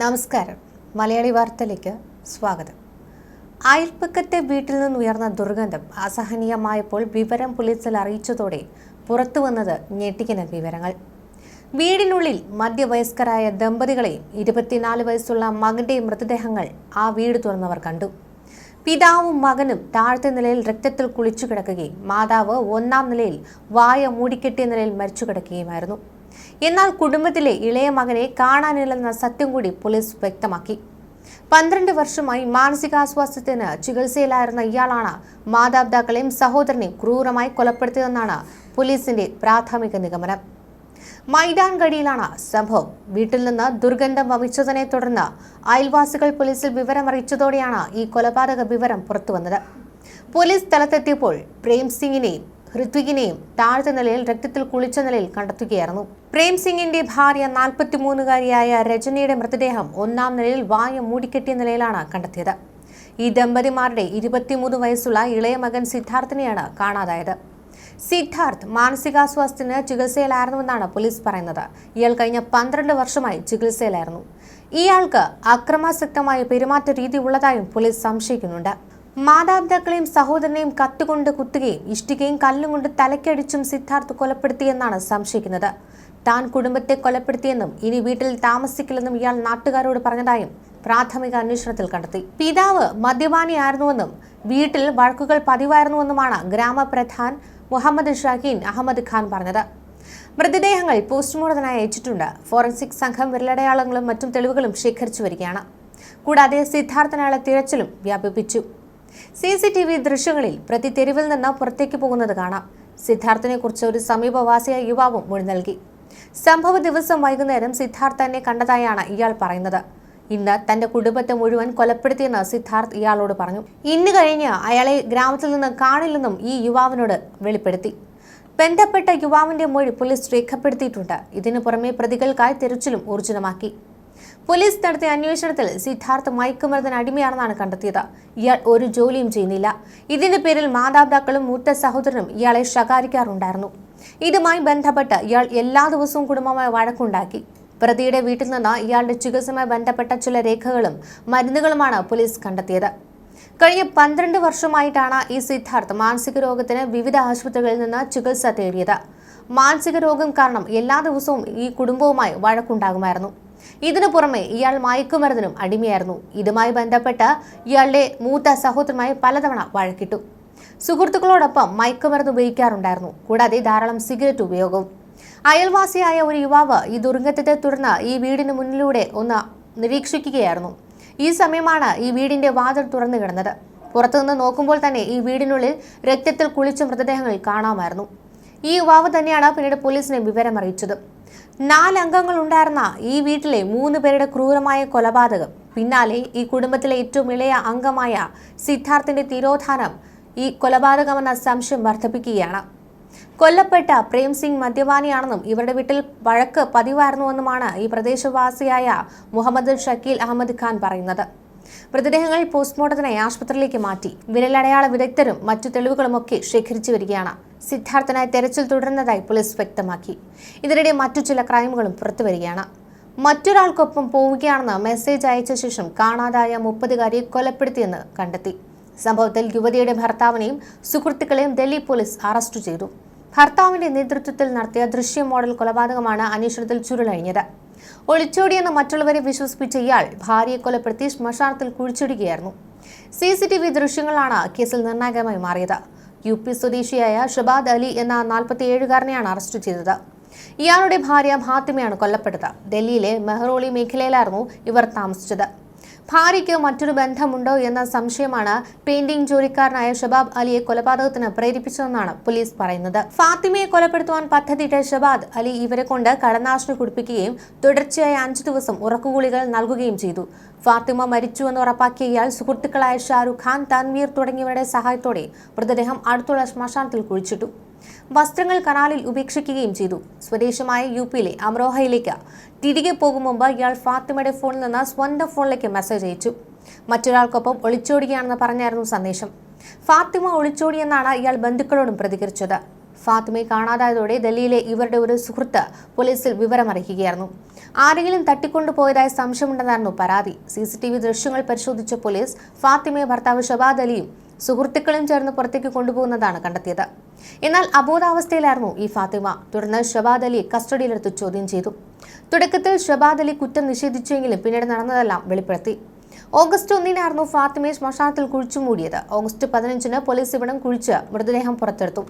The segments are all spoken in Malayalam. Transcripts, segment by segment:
നമസ്കാരം. മലയാളി വാർത്തയിലേക്ക് സ്വാഗതം. അയൽപ്പക്കത്തെ വീട്ടിൽ നിന്ന് ഉയർന്ന ദുർഗന്ധം അസഹനീയമായപ്പോൾ വിവരം പോലീസിൽ അറിയിച്ചതോടെ പുറത്തു വന്നത് ഞെട്ടിക്കുന്ന വിവരങ്ങൾ. വീടിനുള്ളിൽ മധ്യവയസ്കരായ ദമ്പതികളെയും ഇരുപത്തിനാല് വയസ്സുള്ള മകന്റെയും മൃതദേഹങ്ങൾ ആ വീട് തുറന്നവർ കണ്ടു. പിതാവും മകനും താഴത്തെ നിലയിൽ രക്തത്തിൽ കുളിച്ചു കിടക്കുകയും മാതാവ് ഒന്നാം നിലയിൽ വായ മൂടിക്കെട്ടിയ നിലയിൽ മരിച്ചു കിടക്കുകയുമായിരുന്നു എന്നാൽ കുടുംബത്തിലെ ഇളയ മകനെ കാണാനില്ലെന്ന സത്യം കൂടി പോലീസ് വ്യക്തമാക്കി. പന്ത്രണ്ട് വർഷമായി മാനസികാസ്വാസ്ഥ്യത്തിന് ചികിത്സയിലായിരുന്ന ഇയാളാണ് മാതാപിതാക്കളെയും സഹോദരനെയും ക്രൂരമായി കൊലപ്പെടുത്തിയതെന്നാണ് പോലീസിന്റെ പ്രാഥമിക നിഗമനം. മൈതാൻഗഡിയിലാണ് സംഭവം. വീട്ടിൽ നിന്ന് ദുർഗന്ധം വമിച്ചതിനെ തുടർന്ന് അയൽവാസികൾ പോലീസിൽ വിവരം അറിയിച്ചതോടെയാണ് ഈ കൊലപാതക വിവരം പുറത്തുവന്നത്. പോലീസ് സ്ഥലത്തെത്തിയപ്പോൾ പ്രേം സിംഗിനെയും ഹൃത്വികിനെയും താഴ്ത്ത നിലയിൽ രക്തത്തിൽ കുളിച്ച നിലയിൽ കണ്ടെത്തുകയായിരുന്നു. പ്രേം സിംഗിന്റെ ഭാര്യ നാൽപ്പത്തിമൂന്നുകാരിയായ രജനിയുടെ മൃതദേഹം ഒന്നാം നിലയിൽ വായ മൂടിക്കെട്ടിയ നിലയിലാണ് കണ്ടെത്തിയത്. ഈ ദമ്പതിമാരുടെ ഇരുപത്തിമൂന്ന് വയസ്സുള്ള ഇളയ മകൻ സിദ്ധാർത്ഥിനെയാണ് കാണാതായത്. സിദ്ധാർത്ഥ് മാനസികാസ്വാസ്ഥ്യത്തിന് ചികിത്സയിലായിരുന്നുവെന്നാണ് പോലീസ് പറയുന്നത്. ഇയാൾ കഴിഞ്ഞ പന്ത്രണ്ട് വർഷമായി ചികിത്സയിലായിരുന്നു. ഇയാൾക്ക് അക്രമാസക്തമായ പെരുമാറ്റ രീതി ഉള്ളതായും പോലീസ് സംശയിക്കുന്നുണ്ട്. മാതാപിതാക്കളെയും സഹോദരനെയും കത്തുകൊണ്ട് കുത്തുകയും ഇഷ്ടികയും കല്ലും കൊണ്ട് തലക്കടിച്ചും സിദ്ധാർത്ഥ് കൊലപ്പെടുത്തിയെന്നാണ് സംശയിക്കുന്നത്. താൻ കുടുംബത്തെ കൊലപ്പെടുത്തിയെന്നും ഇനി വീട്ടിൽ താമസിക്കില്ലെന്നും ഇയാൾ നാട്ടുകാരോട് പറഞ്ഞതായും പ്രാഥമിക അന്വേഷണത്തിൽ കണ്ടെത്തി. പിതാവ് മദ്യപാനിയായിരുന്നുവെന്നും വീട്ടിൽ വഴക്കുകൾ പതിവായിരുന്നുവെന്നുമാണ് ഗ്രാമപ്രധാൻ മുഹമ്മദ് ഷഹീൻ അഹമ്മദ് ഖാൻ പറഞ്ഞത്. മൃതദേഹങ്ങൾ പോസ്റ്റ്മോർട്ടത്തിനായി അയച്ചിട്ടുണ്ട്. ഫോറൻസിക് സംഘം വിരലടയാളങ്ങളും മറ്റും തെളിവുകളും ശേഖരിച്ചു വരികയാണ്. കൂടാതെ സിദ്ധാർത്ഥനായുള്ള തിരച്ചിലും വ്യാപിപ്പിച്ചു. സി സി ടി വി ദൃശ്യങ്ങളിൽ പ്രതി തെരുവിൽ നിന്ന് പുറത്തേക്ക് പോകുന്നത് കാണാം. സിദ്ധാർത്ഥിനെ കുറിച്ച് ഒരു സമീപവാസിയായ യുവാവും മൊഴി നൽകി. സംഭവ ദിവസം വൈകുന്നേരം സിദ്ധാർത്ഥ തന്നെ കണ്ടതായാണ് ഇയാൾ പറയുന്നത്. ഇന്ന് തന്റെ കുടുംബത്തെ മുഴുവൻ കൊലപ്പെടുത്തിയെന്ന് സിദ്ധാർത്ഥ് ഇയാളോട് പറഞ്ഞു. ഇന്ന് കഴിഞ്ഞ് അയാളെ ഗ്രാമത്തിൽ നിന്ന് കാണില്ലെന്നും ഈ യുവാവിനോട് വെളിപ്പെടുത്തി. ബന്ധപ്പെട്ട യുവാവിന്റെ മൊഴി പോലീസ് രേഖപ്പെടുത്തിയിട്ടുണ്ട്. ഇതിനു പുറമെ പ്രതികൾക്കായി തിരച്ചിലും ഊർജിതമാക്കി പോലീസ് നടത്തിയ അന്വേഷണത്തിൽ സിദ്ധാർത്ഥ് മയക്കുമരുന്നിന് അടിമയാണെന്നാണ് കണ്ടെത്തിയത്. ഇയാൾ ഒരു ജോലിയും ചെയ്യുന്നില്ല. ഇതിന്റെ പേരിൽ മാതാപിതാക്കളും മൂത്ത സഹോദരനും ഇയാളെ ശകാരിക്കാറുണ്ടായിരുന്നു. ഇതുമായി ബന്ധപ്പെട്ട് ഇയാൾ എല്ലാ ദിവസവും കുടുംബമായി വഴക്കുണ്ടാക്കി. പ്രതിയുടെ വീട്ടിൽ നിന്ന് ഇയാളുടെ ചികിത്സയുമായി ബന്ധപ്പെട്ട ചില രേഖകളും മരുന്നുകളുമാണ് പോലീസ് കണ്ടെത്തിയത്. കഴിഞ്ഞ പന്ത്രണ്ട് വർഷമായിട്ടാണ് ഈ സിദ്ധാർത്ഥ് മാനസിക രോഗത്തിന് വിവിധ ആശുപത്രികളിൽ നിന്ന് ചികിത്സ തേടിയത്. മാനസിക രോഗം കാരണം എല്ലാ ദിവസവും ഈ കുടുംബവുമായി വഴക്കുണ്ടാകുമായിരുന്നു. ഇതിനു പുറമെ ഇയാൾ മയക്കുമരുന്നിനും അടിമയായിരുന്നു. ഇതുമായി ബന്ധപ്പെട്ട് ഇയാളുടെ മൂത്ത സഹോദരമായി പലതവണ വഴക്കിട്ടു. സുഹൃത്തുക്കളോടൊപ്പം മയക്കുമരുന്ന് ഉപയോഗിക്കാറുണ്ടായിരുന്നു. കൂടാതെ ധാരാളം സിഗരറ്റ് ഉപയോഗവും. അയൽവാസിയായ ഒരു യുവാവ് ഈ ദുരന്തത്തെ തുടർന്ന് ഈ വീടിന് മുന്നിലൂടെ ഒന്ന് നിരീക്ഷിക്കുകയായിരുന്നു. ഈ സമയമാണ് ഈ വീടിന്റെ വാതിൽ തുറന്നു കിടന്നത്. പുറത്തുനിന്ന് നോക്കുമ്പോൾ തന്നെ ഈ വീടിനുള്ളിൽ രക്തത്തിൽ കുളിച്ച മൃതദേഹങ്ങൾ കാണാമായിരുന്നു. ഈ യുവാവ് തന്നെയാണ് പിന്നീട് പോലീസിനെ വിവരം അറിയിച്ചത് നാലംഗങ്ങൾ ഉണ്ടായിരുന്ന ഈ വീട്ടിലെ മൂന്ന് പേരുടെ ക്രൂരമായ കൊലപാതകം. പിന്നാലെ ഈ കുടുംബത്തിലെ ഏറ്റവും ഇളയ അംഗമായ സിദ്ധാർത്ഥിന്റെ തിരോധാനം ഈ കൊലപാതകമെന്ന സംശയം വർദ്ധിപ്പിക്കുകയാണ്. കൊല്ലപ്പെട്ട പ്രേം സിംഗ് മദ്യപാനിയാണെന്നും ഇവരുടെ വീട്ടിൽ വഴക്ക് പതിവായിരുന്നുവെന്നുമാണ് ഈ പ്രദേശവാസിയായ മുഹമ്മദ് ഷക്കീൽ അഹമ്മദ് ഖാൻ പറയുന്നത്. മൃതദേഹങ്ങൾ പോസ്റ്റ്മോർട്ടത്തിനായി ആശുപത്രിയിലേക്ക് മാറ്റി. വിരലടയാള വിദഗ്ധരും മറ്റു തെളിവുകളുമൊക്കെ ശേഖരിച്ചു വരികയാണ്. സിദ്ധാർത്ഥനായി തെരച്ചിൽ തുടരുന്നതായി പോലീസ് വ്യക്തമാക്കി. ഇതിനിടെ മറ്റു ചില ക്രൈമുകളും പുറത്തുവരികയാണ് മറ്റൊരാൾക്കൊപ്പം പോവുകയാണെന്ന് മെസ്സേജ് അയച്ച ശേഷം കാണാതായ മുപ്പതുകാരിയെ കൊലപ്പെടുത്തിയെന്ന് കണ്ടെത്തി. സംഭവത്തിൽ യുവതിയുടെ ഭർത്താവിനെയും സുഹൃത്തുക്കളെയും ഡൽഹി പോലീസ് അറസ്റ്റ് ചെയ്തു. ഭർത്താവിന്റെ നേതൃത്വത്തിൽ നടത്തിയ ദൃശ്യ മോഡൽ കൊലപാതകമാണ് അന്വേഷണത്തിൽ ചുരുളഴിഞ്ഞത്. ഒളിച്ചോടിയെന്ന് മറ്റുള്ളവരെ വിശ്വസിപ്പിച്ച ഇയാൾ ഭാര്യയെ കൊലപ്പെടുത്തി ശ്മശാനത്തിൽ കുഴിച്ചിടുകയായിരുന്നു. സി സി ടി വി ദൃശ്യങ്ങളാണ് കേസിൽ നിർണായകമായി മാറിയത്. യു പി സ്വദേശിയായ ഷബാദ് അലി എന്ന നാൽപ്പത്തിയേഴുകാരനെയാണ് അറസ്റ്റ് ചെയ്തത്. ഇയാളുടെ ഭാര്യ ഫാത്തിമയാണ് കൊല്ലപ്പെട്ടത്. ഡൽഹിയിലെ മെഹ്റോളി മേഖലയിലായിരുന്നു ഇവർ താമസിച്ചത്. ഭാര്യയ്ക്ക് മറ്റൊരു ബന്ധമുണ്ടോ എന്ന സംശയമാണ് പെയിന്റിംഗ് ജോലിക്കാരനായ ഷബാബ് അലിയെ കൊലപാതകത്തിന് പ്രേരിപ്പിച്ചതെന്നാണ് പോലീസ് പറയുന്നത്. ഫാത്തിമയെ കൊലപ്പെടുത്തുവാൻ പദ്ധതിയിട്ട ഷബാദ് അലി ഇവരെ കൊണ്ട് കടനാശിനി കുടിപ്പിക്കുകയും തുടർച്ചയായ അഞ്ചു ദിവസം ഉറക്കുകൂളികൾ നൽകുകയും ചെയ്തു. ഫാത്തിമ മരിച്ചുവെന്ന് ഉറപ്പാക്കിയ ഇയാൾ സുഹൃത്തുക്കളായ ഷാരൂഖ് ഖാൻ തൻവീർ തുടങ്ങിയവരുടെ സഹായത്തോടെ മൃതദേഹം അടുത്തുള്ള ശ്മശാനത്തിൽ കുഴിച്ചിട്ടു. വസ്ത്രങ്ങൾ കനാലിൽ ഉപേക്ഷിക്കുകയും ചെയ്തു. സ്വദേശമായ യു പിയിലെ അമ്രോഹയിലേക്ക് തിരികെ പോകും മുമ്പ് ഇയാൾ ഫാത്തിമയുടെ ഫോണിൽ നിന്ന് സ്വന്തം ഫോണിലേക്ക് മെസ്സേജ് അയച്ചു. മറ്റൊരാൾക്കൊപ്പം ഒളിച്ചോടുകയാണെന്ന് പറഞ്ഞായിരുന്നു സന്ദേശം. ഫാത്തിമ ഒളിച്ചോടിയെന്നാണ് ഇയാൾ ബന്ധുക്കളോടും പ്രതികരിച്ചത്. ഫാത്തിമയെ കാണാതായതോടെ ഡൽഹിയിലെ ഇവരുടെ ഒരു സുഹൃത്ത് പോലീസിൽ വിവരമറിയിക്കുകയായിരുന്നു. ആരെങ്കിലും തട്ടിക്കൊണ്ടുപോയതായി സംശയമുണ്ടെന്നായിരുന്നു പരാതി. സി സി ടി വി ദൃശ്യങ്ങൾ പരിശോധിച്ച പോലീസ് ഫാത്തിമയെ ഭർത്താവ് ഷബാദ് അലിയും സുഹൃത്തുക്കളും ചേർന്ന് പുറത്തേക്ക് കൊണ്ടുപോകുന്നതാണ് കണ്ടെത്തിയത്. എന്നാൽ അബോധാവസ്ഥയിലായിരുന്നു ഈ ഫാത്തിമ. തുടർന്ന് ഷബാദ് അലി കസ്റ്റഡിയിലെടുത്ത് ചോദ്യം ചെയ്തു. തുടക്കത്തിൽ ഷബാദ് അലി കുറ്റം നിഷേധിച്ചുവെങ്കിലും പിന്നീട് നടന്നതെല്ലാം വെളിപ്പെടുത്തി. ഓഗസ്റ്റ് ഒന്നിനായിരുന്നു ഫാത്തിമയെ ശ്മശാനത്തിൽ കുഴിച്ചു മൂടിയത്. ഓഗസ്റ്റ് പതിനഞ്ചിന് പോലീസ് ഇവിടം കുഴിച്ച് മൃതദേഹം പുറത്തെടുത്തു.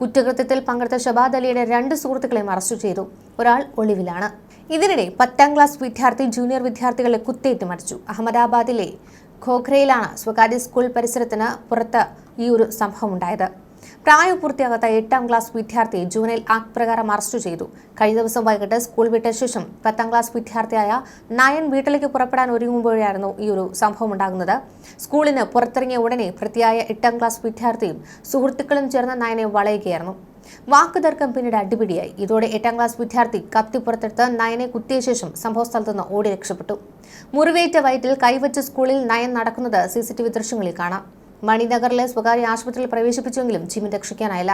കുറ്റകൃത്യത്തിൽ പങ്കെടുത്ത ഷബാദ് അലിയുടെ രണ്ട് സുഹൃത്തുക്കളെയും അറസ്റ്റ് ചെയ്തു. ഒരാൾ ഒളിവിലാണ്. ഇതിനിടെ പത്താം ക്ലാസ് വിദ്യാർത്ഥി ജൂനിയർ വിദ്യാർത്ഥികളെ കുത്തേറ്റ് മരിച്ചു. അഹമ്മദാബാദിലെ ഖോഖ്രയിലാണ് സ്വകാര്യ സ്കൂൾ പരിസരത്തിന് പുറത്ത് ഈ ഒരു സംഭവം ഉണ്ടായത് പ്രായപൂർത്തിയാകാത്ത എട്ടാം ക്ലാസ് വിദ്യാർത്ഥി ജൂനിൽ ആക്ട് പ്രകാരം അറസ്റ്റ് ചെയ്തു. കഴിഞ്ഞ ദിവസം വൈകിട്ട് സ്കൂൾ വിട്ട ശേഷം പത്താം ക്ലാസ് വിദ്യാർത്ഥിയായ നയൻ വീട്ടിലേക്ക് പുറപ്പെടാൻ ഒരുങ്ങുമ്പോഴായിരുന്നു ഈ ഒരു സംഭവം ഉണ്ടാകുന്നത്. സ്കൂളിന് പുറത്തിറങ്ങിയ ഉടനെ പ്രതിയായ എട്ടാം ക്ലാസ് വിദ്യാർത്ഥിയും സുഹൃത്തുക്കളും ചേർന്ന് നയനെ വളയുകയായിരുന്നു. വാക്കുതർക്കം പിന്നീട് അടിപിടിയായി. ഇതോടെ എട്ടാം ക്ലാസ് വിദ്യാർത്ഥി കത്തി പുറത്തെടുത്ത് നയനെ കുത്തിയ ശേഷം സംഭവ സ്ഥലത്തുനിന്ന് ഓടി രക്ഷപ്പെട്ടു. മുറിവേറ്റ വയറ്റിൽ കൈവച്ച സ്കൂളിൽ നയൻ നടക്കുന്നത് സി സി ടി വി ദൃശ്യങ്ങളിൽ കാണാം. മണിനഗറിലെ സ്വകാര്യ ആശുപത്രിയിൽ പ്രവേശിപ്പിച്ചെങ്കിലും ജീവൻ രക്ഷിക്കാനായില്ല.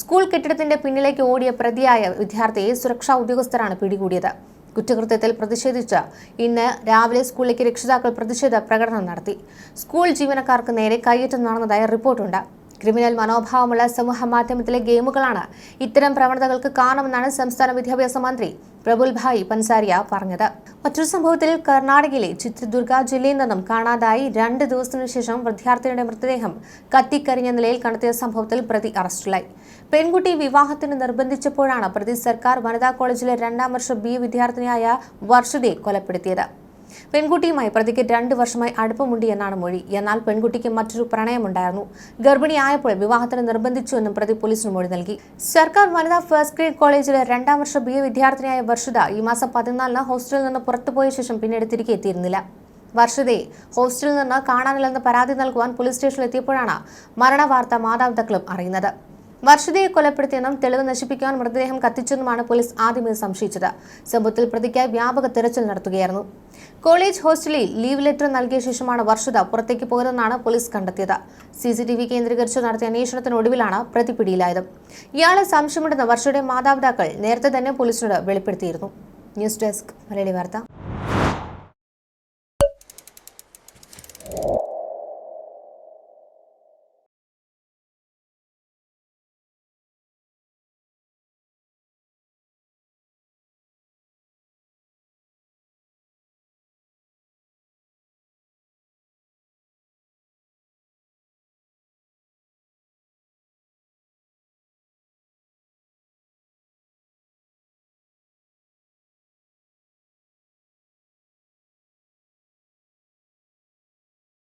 സ്കൂൾ കെട്ടിടത്തിന്റെ പിന്നിലേക്ക് ഓടിയ പ്രതിയായ വിദ്യാർത്ഥിയെ സുരക്ഷാ ഉദ്യോഗസ്ഥരാണ് പിടികൂടിയത്. കുറ്റകൃത്യത്തിൽ പ്രതിഷേധിച്ച് ഇന്ന് രാവിലെ സ്കൂളിലേക്ക് രക്ഷിതാക്കൾ പ്രതിഷേധ പ്രകടനം നടത്തി. സ്കൂൾ ജീവനക്കാർക്ക് നേരെ കയ്യേറ്റം നടന്നതായി റിപ്പോർട്ടുണ്ട്. ക്രിമിനൽ മനോഭാവമുള്ള സമൂഹ മാധ്യമത്തിലെ ഗെയിമുകളാണ് ഇത്തരം പ്രവണതകൾക്ക് കാരണമെന്നാണ് സംസ്ഥാന വിദ്യാഭ്യാസ മന്ത്രി പ്രബുൽ ഭായ് പൻസാരിയ പറഞ്ഞത്. മറ്റൊരു സംഭവത്തിൽ കർണാടകയിലെ ചിത്രദുർഗ ജില്ലയിൽ നിന്നും കാണാതായി രണ്ട് ദിവസത്തിനു ശേഷം വിദ്യാർത്ഥിയുടെ മൃതദേഹം കത്തിക്കരിഞ്ഞ നിലയിൽ കണ്ടെത്തിയ സംഭവത്തിൽ പ്രതി അറസ്റ്റിലായി. പെൺകുട്ടി വിവാഹത്തിന് നിർബന്ധിച്ചപ്പോഴാണ് പ്രതി സർക്കാർ വനിതാ കോളേജിലെ രണ്ടാം വർഷ ബി വിദ്യാർത്ഥിനിയായ വർഷതയെ കൊലപ്പെടുത്തിയത്. പെൺകുട്ടിയുമായി പ്രതിക്ക് രണ്ട് വർഷമായി അടുപ്പമുണ്ട് എന്നാണ് മൊഴി. എന്നാൽ പെൺകുട്ടിക്ക് മറ്റൊരു പ്രണയമുണ്ടായിരുന്നു. ഗർഭിണിയായപ്പോൾ വിവാഹത്തിന് നിർബന്ധിച്ചുവെന്നും പ്രതി പോലീസിന് മൊഴി നൽകി. സർക്കാർ വനിതാ ഫസ്റ്റ് ഗ്രേഡ് കോളേജിലെ രണ്ടാം വർഷ ബി എ വിദ്യാർത്ഥിനിയായ വർഷിത ഈ മാസം പതിനാലിന് ഹോസ്റ്റലിൽ നിന്ന് പുറത്തുപോയ ശേഷം പിന്നീട് തിരികെ എത്തിയിരുന്നില്ല. വർഷതയെ ഹോസ്റ്റലിൽ നിന്ന് കാണാനില്ലെന്ന് പരാതി നൽകുവാൻ പോലീസ് സ്റ്റേഷനിൽ എത്തിയപ്പോഴാണ് മരണവാർത്ത മാതാപിതാക്കളും അറിയുന്നത്. വർഷതയെ കൊലപ്പെടുത്തിയെന്നും തെളിവ് നശിപ്പിക്കാൻ മൃതദേഹം കത്തിച്ചെന്നുമാണ് പോലീസ് ആദ്യമേ സംശയിച്ചത്. സംഭവത്തിൽ പ്രതിക്കായി വ്യാപക തെരച്ചിൽ നടത്തുകയായിരുന്നു. കോളേജ് ഹോസ്റ്റലിൽ ലീവ് ലെറ്റർ നൽകിയ ശേഷമാണ് വർഷത പുറത്തേക്ക് പോയതെന്നാണ് പോലീസ് കണ്ടെത്തിയത്. സി സി ടി വി കേന്ദ്രീകരിച്ച് നടത്തിയ അന്വേഷണത്തിനൊടുവിലാണ് പ്രതി പിടിയിലായത്. ഇയാളെ സംശയമുണ്ടെന്ന് വർഷയുടെ മാതാപിതാക്കൾ നേരത്തെ തന്നെ പോലീസിനോട് വെളിപ്പെടുത്തിയിരുന്നു. ന്യൂസ് ഡെസ്ക് മലയാളി വാർത്ത.